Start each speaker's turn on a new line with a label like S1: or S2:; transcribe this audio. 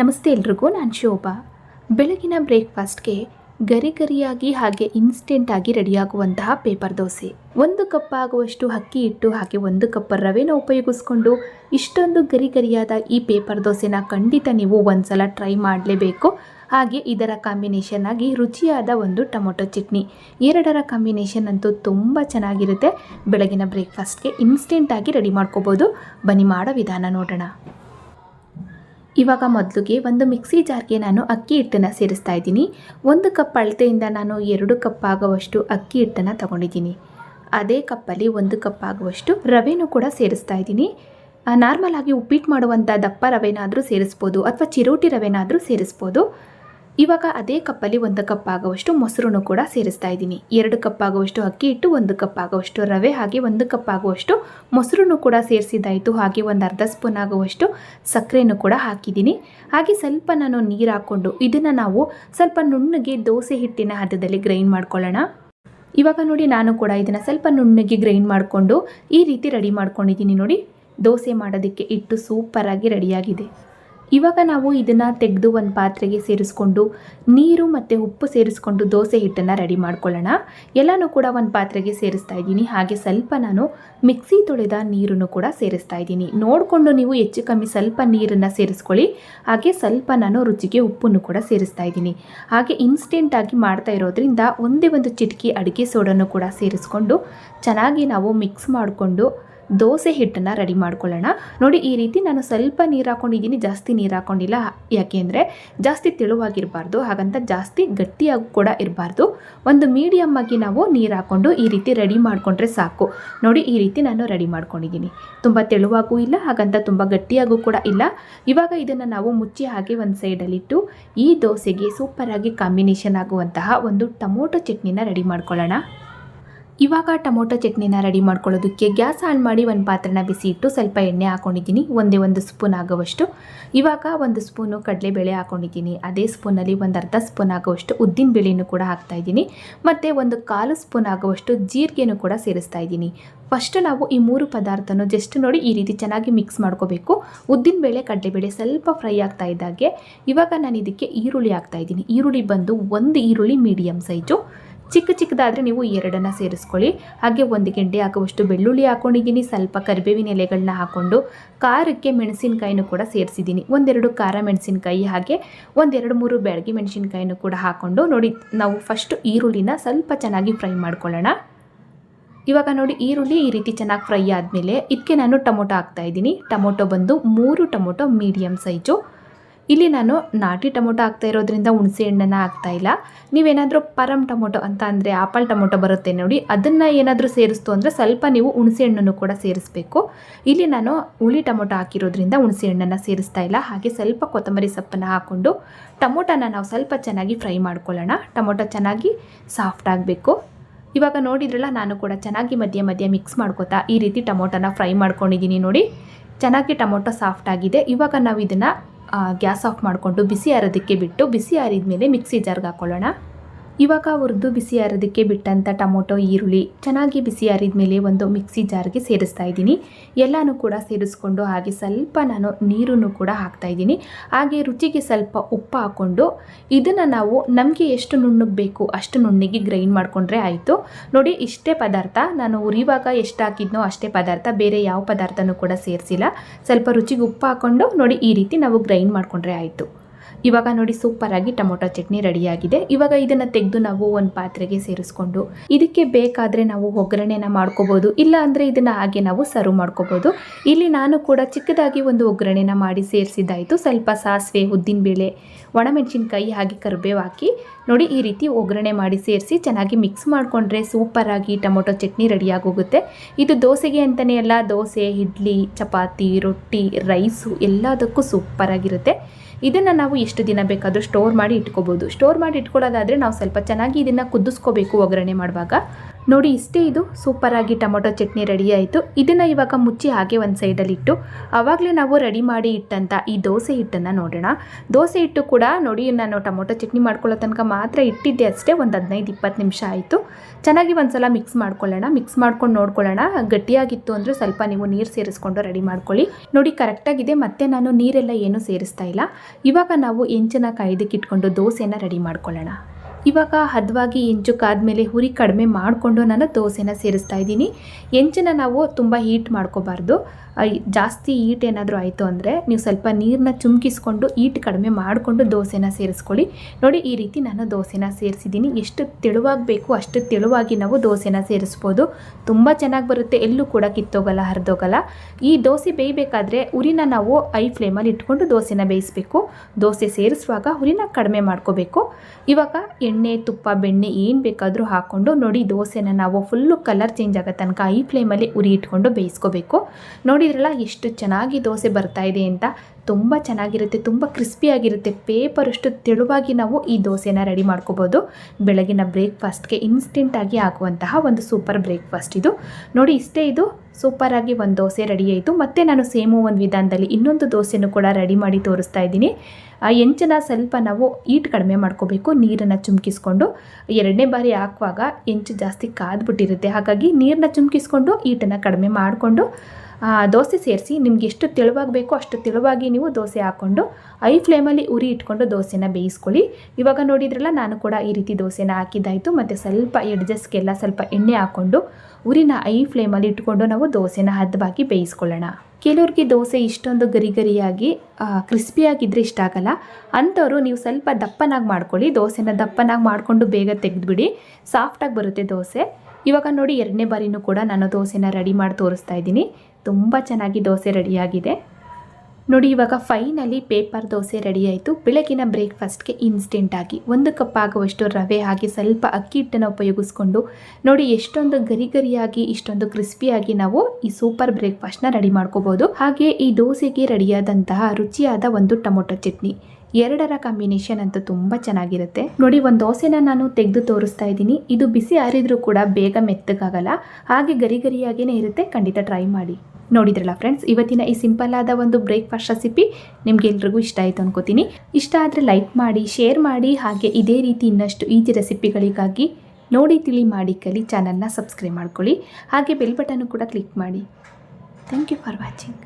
S1: ನಮಸ್ತೆ ಎಲ್ರಿಗೂ, ನಾನು ಶೋಭಾ. ಬೆಳಗಿನ ಬ್ರೇಕ್ಫಾಸ್ಟ್ಗೆ ಗರಿ ಗರಿಯಾಗಿ ಹಾಗೆ ಇನ್ಸ್ಟೆಂಟಾಗಿ ರೆಡಿಯಾಗುವಂತಹ ಪೇಪರ್ ದೋಸೆ. ಒಂದು ಕಪ್ ಆಗುವಷ್ಟು ಅಕ್ಕಿ ಹಿಟ್ಟು ಹಾಗೆ ಒಂದು ಕಪ್ ರವೆನ ಉಪಯೋಗಿಸ್ಕೊಂಡು ಇಷ್ಟೊಂದು ಗರಿ ಗರಿಯಾದ ಈ ಪೇಪರ್ ದೋಸೆನ ಖಂಡಿತ ನೀವು ಒಂದ್ಸಲ ಟ್ರೈ ಮಾಡಲೇಬೇಕು. ಹಾಗೆ ಇದರ ಕಾಂಬಿನೇಷನ್ ಆಗಿ ರುಚಿಯಾದ ಒಂದು ಟೊಮೊಟೊ ಚಟ್ನಿ. ಎರಡರ ಕಾಂಬಿನೇಷನ್ ಅಂತೂ ತುಂಬ ಚೆನ್ನಾಗಿರುತ್ತೆ. ಬೆಳಗಿನ ಬ್ರೇಕ್ಫಾಸ್ಟ್ಗೆ ಇನ್ಸ್ಟೆಂಟಾಗಿ ರೆಡಿ ಮಾಡ್ಕೋಬೋದು. ಬನ್ನಿ ಮಾಡೋ ವಿಧಾನ ನೋಡೋಣ. ಇವಾಗ ಮೊದಲಿಗೆ ಒಂದು ಮಿಕ್ಸಿ ಜಾರ್ಗೆ ನಾನು ಅಕ್ಕಿ ಹಿಟ್ಟನ್ನು ಸೇರಿಸ್ತಾ ಇದ್ದೀನಿ. ಒಂದು ಕಪ್ ಅಳತೆಯಿಂದ ನಾನು ಎರಡು ಕಪ್ ಆಗುವಷ್ಟು ಅಕ್ಕಿ ಹಿಟ್ಟನ್ನು ತಗೊಂಡಿದ್ದೀನಿ. ಅದೇ ಕಪ್ಪಲ್ಲಿ ಒಂದು ಕಪ್ ಆಗುವಷ್ಟು ರವೆನೂ ಕೂಡ ಸೇರಿಸ್ತಾ ಇದ್ದೀನಿ. ನಾರ್ಮಲ್ ಆಗಿ ಉಪ್ಪಿಟ್ಟು ಮಾಡುವಂಥ ದಪ್ಪ ರವೆನಾದರೂ ಸೇರಿಸ್ಬೋದು ಅಥವಾ ಚಿರೋಟಿ ರವೆನಾದರೂ ಸೇರಿಸ್ಬೋದು. ಇವಾಗ ಅದೇ ಕಪ್ಪಲ್ಲಿ ಒಂದು ಕಪ್ ಆಗುವಷ್ಟು ಮೊಸರನ್ನು ಕೂಡ ಸೇರಿಸ್ತಾ ಇದ್ದೀನಿ. ಎರಡು ಕಪ್ ಆಗುವಷ್ಟು ಅಕ್ಕಿ ಹಿಟ್ಟು ಒಂದು ಕಪ್ ಆಗುವಷ್ಟು ರವೆ ಹಾಗೆ ಒಂದು ಕಪ್ ಆಗುವಷ್ಟು ಮೊಸರನ್ನು ಕೂಡ ಸೇರಿಸಿದ್ದಾಯಿತು. ಹಾಗೆ ಒಂದು ಅರ್ಧ ಸ್ಪೂನ್ ಆಗುವಷ್ಟು ಸಕ್ಕರೆಯನ್ನು ಕೂಡ ಹಾಕಿದ್ದೀನಿ. ಹಾಗೆ ಸ್ವಲ್ಪ ನಾನು ನೀರು ಹಾಕ್ಕೊಂಡು ಇದನ್ನು ನಾವು ಸ್ವಲ್ಪ ನುಣ್ಣಗೆ ದೋಸೆ ಹಿಟ್ಟಿನ ಹದದಲ್ಲಿ ಗ್ರೈಂಡ್ ಮಾಡ್ಕೊಳ್ಳೋಣ. ಇವಾಗ ನೋಡಿ ನಾನು ಕೂಡ ಇದನ್ನು ಸ್ವಲ್ಪ ನುಣ್ಣಗೆ ಗ್ರೈಂಡ್ ಮಾಡಿಕೊಂಡು ಈ ರೀತಿ ರೆಡಿ ಮಾಡ್ಕೊಂಡಿದ್ದೀನಿ ನೋಡಿ. ದೋಸೆ ಮಾಡೋದಕ್ಕೆ ಇಟ್ಟು ಸೂಪರಾಗಿ ರೆಡಿಯಾಗಿದೆ. ಇವಾಗ ನಾವು ಇದನ್ನು ತೆಗೆದು ಒಂದು ಪಾತ್ರೆಗೆ ಸೇರಿಸ್ಕೊಂಡು ನೀರು ಮತ್ತು ಉಪ್ಪು ಸೇರಿಸ್ಕೊಂಡು ದೋಸೆ ಹಿಟ್ಟನ್ನು ರೆಡಿ ಮಾಡ್ಕೊಳ್ಳೋಣ. ಎಲ್ಲನೂ ಕೂಡ ಒಂದು ಪಾತ್ರೆಗೆ ಸೇರಿಸ್ತಾ ಇದ್ದೀನಿ. ಹಾಗೆ ಸ್ವಲ್ಪ ನಾನು ಮಿಕ್ಸಿ ತೊಳೆದ ನೀರನ್ನು ಕೂಡ ಸೇರಿಸ್ತಾ ಇದ್ದೀನಿ. ನೋಡಿಕೊಂಡು ನೀವು ಹೆಚ್ಚು ಕಮ್ಮಿ ಸ್ವಲ್ಪ ನೀರನ್ನು ಸೇರಿಸ್ಕೊಳ್ಳಿ. ಹಾಗೆ ಸ್ವಲ್ಪ ನಾನು ರುಚಿಗೆ ಉಪ್ಪನ್ನು ಕೂಡ ಸೇರಿಸ್ತಾ ಇದ್ದೀನಿ. ಹಾಗೆ ಇನ್ಸ್ಟೆಂಟಾಗಿ ಮಾಡ್ತಾ ಇರೋದ್ರಿಂದ ಒಂದೇ ಒಂದು ಚಿಟಕಿ ಅಡುಗೆ ಸೋಡನ್ನು ಕೂಡ ಸೇರಿಸ್ಕೊಂಡು ಚೆನ್ನಾಗಿ ನಾವು ಮಿಕ್ಸ್ ಮಾಡಿಕೊಂಡು ದೋಸೆ ಹಿಟ್ಟನ್ನು ರೆಡಿ ಮಾಡ್ಕೊಳ್ಳೋಣ. ನೋಡಿ, ಈ ರೀತಿ ನಾನು ಸ್ವಲ್ಪ ನೀರು ಹಾಕೊಂಡಿದ್ದೀನಿ ಜಾಸ್ತಿ ನೀರು ಹಾಕೊಂಡಿಲ್ಲ ಯಾಕೆಂದರೆ ಜಾಸ್ತಿ ತೆಳುವಾಗಿರಬಾರ್ದು, ಹಾಗಂತ ಜಾಸ್ತಿ ಗಟ್ಟಿಯಾಗೂ ಕೂಡ ಇರಬಾರ್ದು. ಒಂದು ಮೀಡಿಯಮ್ ಆಗಿ ನಾವು ನೀರು ಹಾಕ್ಕೊಂಡು ಈ ರೀತಿ ರೆಡಿ ಮಾಡಿಕೊಂಡ್ರೆ ಸಾಕು. ನೋಡಿ, ಈ ರೀತಿ ನಾನು ರೆಡಿ ಮಾಡ್ಕೊಂಡಿದ್ದೀನಿ. ತುಂಬ ತೆಳುವಾಗೂ ಇಲ್ಲ, ಹಾಗಂತ ತುಂಬ ಗಟ್ಟಿಯಾಗೂ ಕೂಡ ಇಲ್ಲ. ಇವಾಗ ಇದನ್ನು ನಾವು ಮುಚ್ಚಿ ಹಾಗೆ ಒಂದು ಸೈಡಲ್ಲಿಟ್ಟು ಈ ದೋಸೆಗೆ ಸೂಪರಾಗಿ ಕಾಂಬಿನೇಷನ್ ಆಗುವಂತಹ ಒಂದು ಟೊಮೊಟೊ ಚಟ್ನಿನ ರೆಡಿ ಮಾಡ್ಕೊಳ್ಳೋಣ. ಇವಾಗ ಟೊಮೊಟೊ ಚಟ್ನಿನ ರೆಡಿ ಮಾಡ್ಕೊಳ್ಳೋದಕ್ಕೆ ಗ್ಯಾಸ್ ಆನ್ ಮಾಡಿ ಒಂದು ಪಾತ್ರೆನ ಬಿಸಿ ಇಟ್ಟು ಸ್ವಲ್ಪ ಎಣ್ಣೆ ಹಾಕೊಂಡಿದ್ದೀನಿ. ಒಂದೇ ಒಂದು ಸ್ಪೂನ್ ಆಗುವಷ್ಟು. ಇವಾಗ ಒಂದು ಸ್ಪೂನು ಕಡಲೆಬೇಳೆ ಹಾಕೊಂಡಿದ್ದೀನಿ. ಅದೇ ಸ್ಪೂನಲ್ಲಿ ಒಂದು ಅರ್ಧ ಸ್ಪೂನ್ ಆಗುವಷ್ಟು ಉದ್ದಿನ ಬೇಳೆನೂ ಕೂಡ ಹಾಕ್ತಾಯಿದ್ದೀನಿ ಮತ್ತು ಒಂದು ಕಾಲು ಸ್ಪೂನ್ ಆಗುವಷ್ಟು ಜೀರಿಗೆನೂ ಕೂಡ ಸೇರಿಸ್ತಾ ಇದ್ದೀನಿ. ಫಸ್ಟ್ ನಾವು ಈ ಮೂರು ಪದಾರ್ಥನೂ ಜಸ್ಟ್ ನೋಡಿ ಈ ರೀತಿ ಚೆನ್ನಾಗಿ ಮಿಕ್ಸ್ ಮಾಡ್ಕೋಬೇಕು. ಉದ್ದಿನಬೇಳೆ, ಕಡಲೆಬೇಳೆ ಸ್ವಲ್ಪ ಫ್ರೈ ಆಗ್ತಾ ಇದ್ದಾಗೆ. ಇವಾಗ ನಾನು ಇದಕ್ಕೆ ಈರುಳ್ಳಿ ಹಾಕ್ತಾ ಇದ್ದೀನಿ. ಈರುಳ್ಳಿ ಬಂದು ಒಂದು ಈರುಳ್ಳಿ ಮೀಡಿಯಮ್ ಸೈಜು ಚಿಕ್ಕ ಚಿಕ್ಕದಾದರೆ ನೀವು ಎರಡನ್ನು ಸೇರಿಸ್ಕೊಳ್ಳಿ. ಹಾಗೆ ಒಂದು ಗೆಂಡೆ ಹಾಕುವಷ್ಟು ಬೆಳ್ಳುಳ್ಳಿ ಹಾಕೊಂಡಿದ್ದೀನಿ. ಸ್ವಲ್ಪ ಕರಿಬೇವಿನ ಎಲೆಗಳನ್ನ ಹಾಕ್ಕೊಂಡು ಖಾರಕ್ಕೆ ಮೆಣಸಿನಕಾಯಿನೂ ಕೂಡ ಸೇರಿಸಿದ್ದೀನಿ. ಒಂದೆರಡು ಖಾರ ಮೆಣಸಿನಕಾಯಿ ಹಾಗೆ ಒಂದೆರಡು ಮೂರು ಬೆಳಗ್ಗೆ ಮೆಣಸಿನಕಾಯಿನೂ ಕೂಡ ಹಾಕ್ಕೊಂಡು ನೋಡಿ, ನಾವು ಫಸ್ಟ್ ಈರುಳ್ಳಿನ ಸ್ವಲ್ಪ ಚೆನ್ನಾಗಿ ಫ್ರೈ ಮಾಡ್ಕೊಳ್ಳೋಣ. ಇವಾಗ ನೋಡಿ, ಈರುಳ್ಳಿ ಈ ರೀತಿ ಚೆನ್ನಾಗಿ ಫ್ರೈ ಆದಮೇಲೆ, ಇದಕ್ಕೆ ನಾನು ಟೊಮೊಟೊ ಹಾಕ್ತಾಯಿದ್ದೀನಿ ಟೊಮೊಟೊ ಬಂದು ಮೂರು ಟೊಮೊಟೊ ಮೀಡಿಯಮ್ ಸೈಜು. ಇಲ್ಲಿ ನಾನು ನಾಟಿ ಟೊಮೊಟೊ ಹಾಕ್ತಾ ಇರೋದ್ರಿಂದ ಹುಣಸೆ ಹಣ್ಣನ್ನು ಹಾಕ್ತಾ ಇಲ್ಲ. ನೀವೇನಾದರೂ ಪರಂ ಟೊಮೊಟೊ ಅಂತ ಅಂದರೆ ಆಪಲ್ ಟೊಮೊಟೊ ಬರುತ್ತೆ ನೋಡಿ, ಅದನ್ನು ಏನಾದರೂ ಸೇರಿಸ್ತು ಅಂದರೆ ಸ್ವಲ್ಪ ನೀವು ಹುಣಸೆ ಹಣ್ಣನ್ನು ಕೂಡ ಸೇರಿಸಬೇಕು. ಇಲ್ಲಿ ನಾನು ಹುಳಿ ಟೊಮೊಟೊ ಹಾಕಿರೋದ್ರಿಂದ ಹುಣಸೆ ಹಣ್ಣನ್ನು ಸೇರಿಸ್ತಾ ಇಲ್ಲ. ಹಾಗೆ ಸ್ವಲ್ಪ ಕೊತ್ತಂಬರಿ ಸೊಪ್ಪನ್ನು ಹಾಕ್ಕೊಂಡು ಟೊಮೊಟೊನ ನಾವು ಸ್ವಲ್ಪ ಚೆನ್ನಾಗಿ ಫ್ರೈ ಮಾಡ್ಕೊಳ್ಳೋಣ. ಟೊಮೊಟೊ ಚೆನ್ನಾಗಿ ಸಾಫ್ಟ್ ಆಗಬೇಕು. ಇವಾಗ ನೋಡಿದ್ರಲ್ಲ, ನಾನು ಕೂಡ ಚೆನ್ನಾಗಿ ಮಧ್ಯೆ ಮಧ್ಯೆ ಮಿಕ್ಸ್ ಮಾಡ್ಕೋತಾ ಈ ರೀತಿ ಟೊಮೊಟೊನ ಫ್ರೈ ಮಾಡ್ಕೊಂಡಿದ್ದೀನಿ ನೋಡಿ. ಚೆನ್ನಾಗಿ ಟೊಮೊಟೊ ಸಾಫ್ಟ್ ಆಗಿದೆ. ಇವಾಗ ನಾವು ಇದನ್ನು ಗ್ಯಾಸ್ ಆಫ್ ಮಾಡಿಕೊಂಡು ಬಿಸಿ ಆರೋದಕ್ಕೆ ಬಿಟ್ಟು ಬಿಸಿ ಆರಿದ ಮೇಲೆ ಮಿಕ್ಸಿ ಜಾರ್ಗೆ ಹಾಕ್ಕೊಳ್ಳೋಣ ಇವಾಗ ಹುರಿದು ಬಿಸಿ ಆರೋದಕ್ಕೆ ಬಿಟ್ಟಂಥ ಟೊಮೊಟೊ, ಈರುಳ್ಳಿ ಚೆನ್ನಾಗಿ ಬಿಸಿ ಆರಿದ ಮೇಲೆ ಒಂದು ಮಿಕ್ಸಿ ಜಾರ್ಗೆ ಸೇರಿಸ್ತಾ ಇದ್ದೀನಿ. ಎಲ್ಲನೂ ಕೂಡ ಸೇರಿಸ್ಕೊಂಡು ಹಾಗೆ ಸ್ವಲ್ಪ ನಾನು ನೀರನ್ನು ಕೂಡ ಹಾಕ್ತಾ ಇದ್ದೀನಿ. ಹಾಗೆ ರುಚಿಗೆ ಸ್ವಲ್ಪ ಉಪ್ಪು ಹಾಕ್ಕೊಂಡು ಇದನ್ನು ನಾವು ನಮಗೆ ಎಷ್ಟು ನುಣ್ಣಗೆ ಬೇಕು ಅಷ್ಟು ನುಣ್ಣಿಗೆ ಗ್ರೈಂಡ್ ಮಾಡಿಕೊಂಡ್ರೆ ಆಯಿತು. ನೋಡಿ, ಇಷ್ಟೇ ಪದಾರ್ಥ. ನಾನು ಉರಿವಾಗ ಎಷ್ಟು ಹಾಕಿದ್ನೋ ಅಷ್ಟೇ ಪದಾರ್ಥ. ಬೇರೆ ಯಾವ ಪದಾರ್ಥನೂ ಕೂಡ ಸೇರಿಸಿಲ್ಲ. ಸ್ವಲ್ಪ ರುಚಿಗೆ ಉಪ್ಪು ಹಾಕ್ಕೊಂಡು ನೋಡಿ, ಈ ರೀತಿ ನಾವು ಗ್ರೈಂಡ್ ಮಾಡಿಕೊಂಡ್ರೆ ಆಯಿತು. ಇವಾಗ ನೋಡಿ ಸೂಪರಾಗಿ ಟೊಮೊಟೊ ಚಟ್ನಿ ರೆಡಿಯಾಗಿದೆ. ಇವಾಗ ಇದನ್ನು ತೆಗೆದು ನಾವು ಒಂದು ಪಾತ್ರೆಗೆ ಸೇರಿಸ್ಕೊಂಡು ಇದಕ್ಕೆ ಬೇಕಾದರೆ ನಾವು ಒಗ್ಗರಣೆನ ಮಾಡ್ಕೋಬಹುದು ಇಲ್ಲ ಅಂದ್ರೆ ಇದನ್ನು ಹಾಗೆ ನಾವು ಸರ್ವ್ ಮಾಡ್ಕೋಬೋದು. ಇಲ್ಲಿ ನಾನು ಕೂಡ ಚಿಕ್ಕದಾಗಿ ಒಂದು ಒಗ್ಗರಣೆನ ಮಾಡಿ ಸೇರಿಸಿದ್ದಾಯ್ತು. ಸ್ವಲ್ಪ ಸಾಸಿವೆ ಉದ್ದಿನಬೇಳೆ ಒಣಮೆಣಸಿನ್ಕಾಯಿ ಹಾಗೆ ಕರಿಬೇವು ಹಾಕಿ ನೋಡಿ ಈ ರೀತಿ ಒಗ್ಗರಣೆ ಮಾಡಿ ಸೇರಿಸಿ ಚೆನ್ನಾಗಿ ಮಿಕ್ಸ್ ಮಾಡಿಕೊಂಡ್ರೆ ಸೂಪರಾಗಿ ಟೊಮೊಟೊ ಚಟ್ನಿ ರೆಡಿಯಾಗೋಗುತ್ತೆ. ಇದು ದೋಸೆಗೆ ಅಂತಲೇ ಅಲ್ಲ, ದೋಸೆ, ಇಡ್ಲಿ, ಚಪಾತಿ, ರೊಟ್ಟಿ ರೈಸು ಎಲ್ಲದಕ್ಕೂ ಸೂಪರಾಗಿರುತ್ತೆ ಇದನ್ನು ನಾವು ಎಷ್ಟು ದಿನ ಬೇಕಾದರೂ ಸ್ಟೋರ್ ಮಾಡಿ ಇಟ್ಕೋಬೋದು. ಸ್ಟೋರ್ ಮಾಡಿ ಇಟ್ಕೊಳ್ಳೋದಾದರೆ ನಾವು ಸ್ವಲ್ಪ ಚೆನ್ನಾಗಿ ಇದನ್ನು ಕುದಿಸ್ಕೋಬೇಕು ಒಗ್ಗರಣೆ ಮಾಡುವಾಗ. ನೋಡಿ, ಇಷ್ಟೇ ಇದು. ಸೂಪರಾಗಿ ಟೊಮೊಟೊ ಚಟ್ನಿ ರೆಡಿ ಆಯಿತು. ಇದನ್ನು ಇವಾಗ ಮುಚ್ಚಿ ಹಾಗೆ ಒಂದು ಸೈಡಲ್ಲಿ ಇಟ್ಟು ಆವಾಗಲೇ ನಾವು ರೆಡಿ ಮಾಡಿ ಇಟ್ಟಂಥ ಈ ದೋಸೆ ಹಿಟ್ಟನ್ನು ನೋಡೋಣ. ದೋಸೆ ಹಿಟ್ಟು ಕೂಡ ನೋಡಿ, ನಾನು ಟೊಮೊಟೊ ಚಟ್ನಿ ಮಾಡ್ಕೊಳ್ಳೋ ತನಕ ಮಾತ್ರ ಇಟ್ಟಿದ್ದೆ ಅಷ್ಟೇ, ಒಂದು ಹದಿನೈದು ಇಪ್ಪತ್ತು ನಿಮಿಷ ಆಯಿತು. ಚೆನ್ನಾಗಿ ಒಂದು ಸಲ ಮಿಕ್ಸ್ ಮಾಡ್ಕೊಳ್ಳೋಣ. ಮಿಕ್ಸ್ ಮಾಡ್ಕೊಂಡು ನೋಡ್ಕೊಳ್ಳೋಣ. ಗಟ್ಟಿಯಾಗಿತ್ತು ಅಂದರೆ ಸ್ವಲ್ಪ ನೀವು ನೀರು ಸೇರಿಸ್ಕೊಂಡು ರೆಡಿ ಮಾಡ್ಕೊಳ್ಳಿ. ನೋಡಿ ಕರೆಕ್ಟಾಗಿದೆ ಮತ್ತೆ ನಾನು ನೀರೆಲ್ಲ ಏನೂ ಸೇರಿಸ್ತಾ ಇಲ್ಲ. ಇವಾಗ ನಾವು ಎಂಚನ ಕಾಯ್ದಕ್ಕಿಟ್ಕೊಂಡು ದೋಸೆನ ರೆಡಿ ಮಾಡ್ಕೊಳ್ಳೋಣ. ಇವಾಗ ಹದವಾಗಿ ಹೆಂಚು ಕಾದ್ಮೇಲೆ ಹುರಿ ಕಡಿಮೆ ಮಾಡಿಕೊಂಡು ನಾನು ದೋಸೆನ ಸೇರಿಸ್ತಾ ಇದ್ದೀನಿ. ಹೆಂಚನ್ನ ನಾವು ತುಂಬ ಹೀಟ್ ಮಾಡ್ಕೋಬಾರ್ದು. ಜಾಸ್ತಿ ಹೀಟ್ ಏನಾದರೂ ಆಯಿತು ಅಂದರೆ ನೀವು ಸ್ವಲ್ಪ ನೀರನ್ನ ಚುಮ್ಕಿಸ್ಕೊಂಡು ಹೀಟ್ ಕಡಿಮೆ ಮಾಡಿಕೊಂಡು ದೋಸೆನ ಸೇರಿಸ್ಕೊಳ್ಳಿ. ನೋಡಿ, ಈ ರೀತಿ ನಾನು ದೋಸೆನ ಸೇರಿಸಿದ್ದೀನಿ. ಎಷ್ಟು ತೆಳುವಾಗಿ ಬೇಕು ಅಷ್ಟು ತೆಳುವಾಗಿ ನಾವು ದೋಸೆನ ಸೇರಿಸ್ಬೋದು. ತುಂಬ ಚೆನ್ನಾಗಿ ಬರುತ್ತೆ. ಎಲ್ಲೂ ಕೂಡ ಕಿತ್ತೋಗಲ್ಲ, ಹರಿದೋಗಲ್ಲ. ಈ ದೋಸೆ ಬೇಯಬೇಕಾದ್ರೆ ಉರಿನ ನಾವು ಐ ಫ್ಲೇಮಲ್ಲಿ ಇಟ್ಕೊಂಡು ದೋಸೆನ ಬೇಯಿಸಬೇಕು. ದೋಸೆ ಸೇರಿಸುವಾಗ ಹುರಿನ ಕಡಿಮೆ ಮಾಡ್ಕೋಬೇಕು. ಇವಾಗ ಎಣ್ಣೆ ತುಪ್ಪ, ಬೆಣ್ಣೆ ಏನು ಬೇಕಾದರೂ ಹಾಕ್ಕೊಂಡು ನೋಡಿ ದೋಸೆನ ನಾವು ಫುಲ್ಲು ಕಲರ್ ಚೇಂಜ್ ಆಗೋ ತನಕ ಈ ಫ್ಲೇಮಲ್ಲಿ ಉರಿ ಇಟ್ಕೊಂಡು ಬೇಯಿಸ್ಕೋಬೇಕು. ನೋಡಿದ್ರಲ್ಲ ಎಷ್ಟು ಚೆನ್ನಾಗಿ ದೋಸೆ ಬರ್ತಾ ಇದೆ ಅಂತ. ತುಂಬ ಚೆನ್ನಾಗಿರುತ್ತೆ, ತುಂಬ ಕ್ರಿಸ್ಪಿಯಾಗಿರುತ್ತೆ. ಪೇಪರಷ್ಟು ತೆಳುವಾಗಿ ನಾವು ಈ ದೋಸೆನ ರೆಡಿ ಮಾಡ್ಕೋಬೋದು. ಬೆಳಗಿನ ಬ್ರೇಕ್ಫಾಸ್ಟ್ಗೆ ಇನ್ಸ್ಟೆಂಟಾಗಿ ಆಗುವಂತಹ ಒಂದು ಸೂಪರ್ ಬ್ರೇಕ್ಫಾಸ್ಟ್ ಇದು. ನೋಡಿ, ಇಷ್ಟೇ ಇದು. ಸೂಪರಾಗಿ ಒಂದು ದೋಸೆ ರೆಡಿ ಆಯಿತು. ಮತ್ತು ನಾನು ಸೇಮು ಒಂದು ವಿಧಾನದಲ್ಲಿ ಇನ್ನೊಂದು ದೋಸೆನೂ ಕೂಡ ರೆಡಿ ಮಾಡಿ ತೋರಿಸ್ತಾ ಇದ್ದೀನಿ. ಆ ಹೆಂಚನ್ನ ಸ್ವಲ್ಪ ನಾವು ಈಟ್ ಕಡಿಮೆ ಮಾಡ್ಕೋಬೇಕು. ನೀರನ್ನು ಚುಮ್ಕಿಸ್ಕೊಂಡು ಎರಡನೇ ಬಾರಿ ಹಾಕುವಾಗ ಹೆಂಚು ಜಾಸ್ತಿ ಕಾದ್ಬಿಟ್ಟಿರುತ್ತೆ. ಹಾಗಾಗಿ ನೀರನ್ನ ಚುಮ್ಕಿಸ್ಕೊಂಡು ಈಟನ್ನು ಕಡಿಮೆ ಮಾಡಿಕೊಂಡು ದೋಸೆ ಸೇರಿಸಿ ನಿಮ್ಗೆ ಎಷ್ಟು ತೆಳುವಾಗಿ ಬೇಕೋ ಅಷ್ಟು ತೆಳುವಾಗಿ ನೀವು ದೋಸೆ ಹಾಕ್ಕೊಂಡು ಐ ಫ್ಲೇಮಲ್ಲಿ ಉರಿ ಇಟ್ಕೊಂಡು ದೋಸೆನ ಬೇಯಿಸ್ಕೊಳ್ಳಿ. ಇವಾಗ ನೋಡಿದ್ರಲ್ಲ, ನಾನು ಕೂಡ ಈ ರೀತಿ ದೋಸೆನ ಹಾಕಿದ್ದಾಯಿತು. ಮತ್ತು ಸ್ವಲ್ಪ ಎಡ್ಜಸ್ಗೆಲ್ಲ ಸ್ವಲ್ಪ ಎಣ್ಣೆ ಹಾಕ್ಕೊಂಡು ಉರಿನ ಐ ಫ್ಲೇಮಲ್ಲಿ ಇಟ್ಕೊಂಡು ನಾವು ದೋಸೆನ ಹದವಾಗಿ ಬೇಯಿಸ್ಕೊಳ್ಳೋಣ. ಕೆಲವ್ರಿಗೆ ದೋಸೆ ಇಷ್ಟೊಂದು ಗರಿ ಗರಿಯಾಗಿ ಕ್ರಿಸ್ಪಿಯಾಗಿದ್ದರೆ ಇಷ್ಟ ಆಗಲ್ಲ. ಅಂಥವ್ರು ನೀವು ಸ್ವಲ್ಪ ದಪ್ಪನಾಗಿ ಮಾಡ್ಕೊಳ್ಳಿ. ದೋಸೆನ ದಪ್ಪನಾಗಿ ಮಾಡಿಕೊಂಡು ಬೇಗ ತೆಗೆದುಬಿಡಿ. ಸಾಫ್ಟಾಗಿ ಬರುತ್ತೆ ದೋಸೆ. ಇವಾಗ ನೋಡಿ, ಎರಡನೇ ಬಾರಿನೂ ಕೂಡ ನಾನು ದೋಸೆನ ರೆಡಿ ಮಾಡಿ ತೋರಿಸ್ತಾ ಇದ್ದೀನಿ. ತುಂಬ ಚೆನ್ನಾಗಿ ದೋಸೆ ರೆಡಿಯಾಗಿದೆ. ನೋಡಿ, ಇವಾಗ ಫೈನಲಿ ಪೇಪರ್ ದೋಸೆ ರೆಡಿ ಆಯಿತು. ಬೆಳಗಿನ ಬ್ರೇಕ್ಫಾಸ್ಟ್ಗೆ ಇನ್ಸ್ಟೆಂಟಾಗಿ ಒಂದು ಕಪ್ ಆಗುವಷ್ಟು ರವೆ ಹಾಕಿ ಸ್ವಲ್ಪ ಅಕ್ಕಿ ಹಿಟ್ಟನ್ನು ಉಪಯೋಗಿಸ್ಕೊಂಡು ನೋಡಿ, ಎಷ್ಟೊಂದು ಗರಿ ಗರಿಯಾಗಿ ಇಷ್ಟೊಂದು ಕ್ರಿಸ್ಪಿಯಾಗಿ ನಾವು ಈ ಸೂಪರ್ ಬ್ರೇಕ್ಫಾಸ್ಟ್ನ ರೆಡಿ ಮಾಡ್ಕೋಬೋದು. ಹಾಗೆ ಈ ದೋಸೆಗೆ ರೆಡಿಯಾದಂತಹ ರುಚಿಯಾದ ಒಂದು ಟೊಮೊಟೊ ಚಟ್ನಿ. ಎರಡರ ಕಾಂಬಿನೇಷನ್ ಅಂತೂ ತುಂಬ ಚೆನ್ನಾಗಿರುತ್ತೆ. ನೋಡಿ, ಒಂದು ದೋಸೆನ ನಾನು ತೆಗೆದು ತೋರಿಸ್ತಾ ಇದ್ದೀನಿ. ಇದು ಬಿಸಿ ಆರಿದ್ರೂ ಕೂಡ ಬೇಗ ಮೆತ್ತಗಾಗಲ್ಲ. ಹಾಗೆ ಗರಿ ಗರಿಯಾಗೇ ಇರುತ್ತೆ, ಖಂಡಿತ ಟ್ರೈ ಮಾಡಿ. ನೋಡಿದ್ರಲ್ಲ ಫ್ರೆಂಡ್ಸ್ ಇವತ್ತಿನ ಈ ಸಿಂಪಲ್ ಆದ ಒಂದು ಬ್ರೇಕ್ಫಾಸ್ಟ್ ರೆಸಿಪಿ ನಿಮ್ಗೆಲ್ರಿಗೂ ಇಷ್ಟ ಆಯಿತು ಅನ್ಕೋತೀನಿ. ಇಷ್ಟ ಆದರೆ ಲೈಕ್ ಮಾಡಿ ಶೇರ್ ಮಾಡಿ, ಹಾಗೆ ಇದೇ ರೀತಿ ಇನ್ನಷ್ಟು ಈಜಿ ರೆಸಿಪಿಗಳಿಗಾಗಿ ನೋಡಿ, ತಿಳಿ, ಮಾಡಿ ಕಲಿ ಚಾನಲ್ನ ಸಬ್ಸ್ಕ್ರೈಬ್ ಮಾಡ್ಕೊಳ್ಳಿ. ಹಾಗೆ ಬೆಲ್ ಬಟನ್ ಕೂಡ ಕ್ಲಿಕ್ ಮಾಡಿ. Thank you for watching